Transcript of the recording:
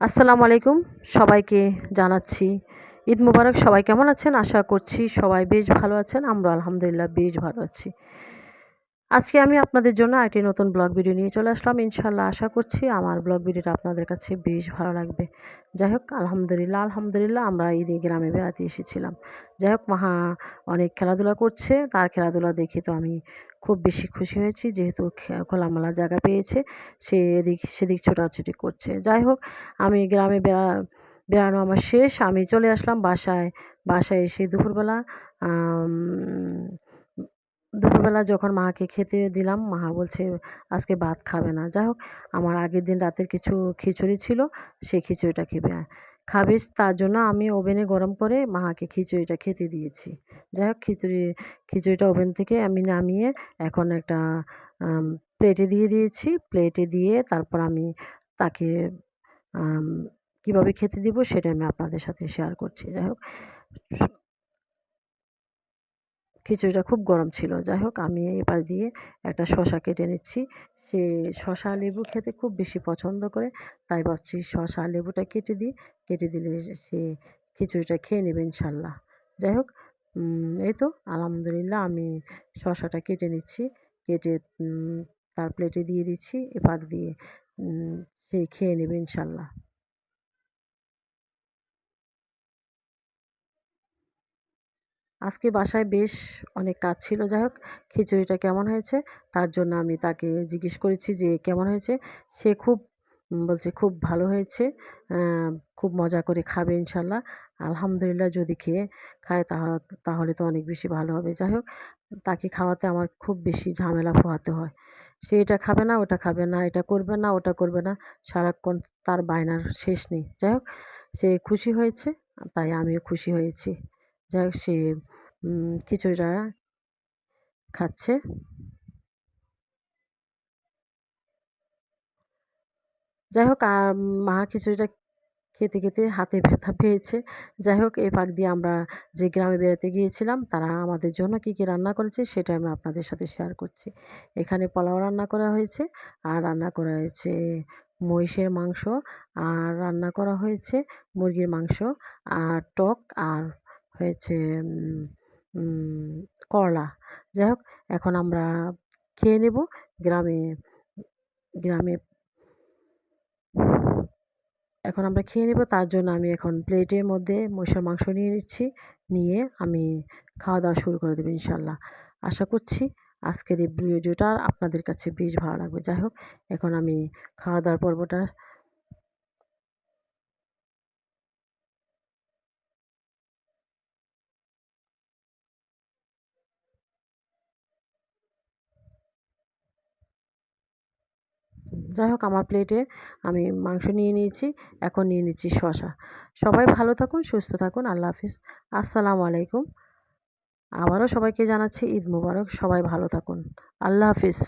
আসসালামু আলাইকুম। সবাইকে জানাচ্ছি ঈদ মুবারক। সবাই কেমন আছেন? আশা করছি সবাই বেশ ভালো আছেন। আমরা আলহামদুলিল্লাহ বেশ ভালো আছি। আজকে আমি আপনাদের জন্য একটি নতুন ব্লগ ভিডিও নিয়ে চলে আসলাম। ইনশাল্লাহ আশা করছি আমার ব্লগ ভিডিওটা আপনাদের কাছে বেশ ভালো লাগবে। যাই হোক, আলহামদুলিল্লাহ আলহামদুলিল্লাহ আমরা ঈদে গ্রামে বেড়াতে এসেছিলাম। যাই হোক মাহা অনেক খেলাধুলা করছে, তার খেলাধুলা দেখে তো আমি খুব বেশি খুশি হয়েছি, যেহেতু খোলামেলা জায়গা পেয়েছে, সে এদিক, সেদিক ছোটাছুটি করছে। যাই হোক, আমি গ্রামে বেড়া, বেড়ানো আমার শেষ। আমি চলে আসলাম বাসায় বাসায় এসে দুপুরবেলা দুপুরবেলা যখন মাকে খেতে দিলাম, মা বলছে, আজকে ভাত খাবে না। যাই হোক, আমার আগের দিন রাতের কিছু খিচুড়ি ছিল, সেই খিচুড়িটা খেবে। খাবে তার জন্য আমি ওভেনে গরম করে মাকে খিচুড়িটা খেতে দিয়েছি। যাই হোক, খিচুড়ি, খিচুড়িটা ওভেন থেকে আমি নামিয়ে এখন একটা প্লেটে দিয়ে দিয়েছি। প্লেটে দিয়ে তারপর আমি তাকে কীভাবে খেতে দিব সেটা আমি আপনাদের সাথে শেয়ার করছি। যাই হোক খিচুড়িটা খুব গরম ছিল। যাই হোক আমি এবার দিয়ে একটা শশা কেটে নিচ্ছি। সে শশা লেবু খেতে খুব বেশি পছন্দ করে, তাই ভাবছি শশা লেবুটা কেটে দিই। কেটে দিলে সে খিচুড়িটা খেয়ে নেবে ইনশাল্লাহ। যাই হোক এই তো, আলহামদুলিল্লাহ আমি শশাটা কেটে নিচ্ছি। কেটে তার প্লেটে দিয়ে দিচ্ছি। এপাক দিয়ে সে খেয়ে নেবে ইনশাল্লাহ। আজকে বাসায় বেশ অনেক কাজ ছিল। যাই হোক, খিচুড়িটা কেমন হয়েছে তার জন্য আমি তাকে জিজ্ঞেস করেছি যে কেমন হয়েছে। সে খুব বলছে খুব ভালো হয়েছে খুব মজা করে খাবে ইনশাল্লাহ। আলহামদুলিল্লাহ যদি খেয়ে খায় তাহলে তো অনেক বেশি ভালো হবে। যাই হোক, তাকে খাওয়াতে আমার খুব বেশি ঝামেলা পোহাতে হয়। সে এটা খাবে না, ওটা খাবে না, এটা করবে না, ওটা করবে না, সারাক্ষণ তার বায়নার শেষ নেই। যাই হোক, সে খুশি হয়েছে, তাই আমিও খুশি হয়েছি। যাই সে খিচুড়িটা খাচ্ছে। যাই হোক মা খিচুড়িটা খেতে খেতে হাতে ব্যথা পেয়েছে। যাই হোক, এই পাক দিয়ে আমরা যে গ্রামে বেড়াতে গিয়েছিলাম, তারা আমাদের জন্য কী কী রান্না করেছে সেটা আমি আপনাদের সাথে শেয়ার করছি। এখানে পোলাও রান্না করা হয়েছে, আর রান্না করা হয়েছে মহিষের মাংস, আর রান্না করা হয়েছে মুরগির মাংস, আর টক, আর হয়েছে করলা। যাই হোক এখন আমরা খেয়ে নেব গ্রামে গ্রামে এখন আমরা খেয়ে নেব। তার জন্য আমি এখন প্লেটের মধ্যে মশার মাংস নিয়ে নিচ্ছি, নিয়ে আমি খাওয়া দাওয়া শুরু করে দেবো ইনশাল্লাহ আশা করছি আজকের এই ভিডিওটা আপনাদের কাছে বেশ ভালো লাগবে। যাই হোক এখন আমি খাওয়া দাওয়ার পর্বটা যাই হোক, আমার প্লেটে আমি মাংস নিয়ে নিয়েছি, এখন নিয়ে নিচ্ছি শশা সবাই ভালো থাকুন, সুস্থ থাকুন, আল্লাহ হাফিজ। আসসালামু আলাইকুম। আবারও সবাইকে জানাচ্ছি ঈদ মুবারক, সবাই ভালো থাকুন। আল্লাহ হাফিজ।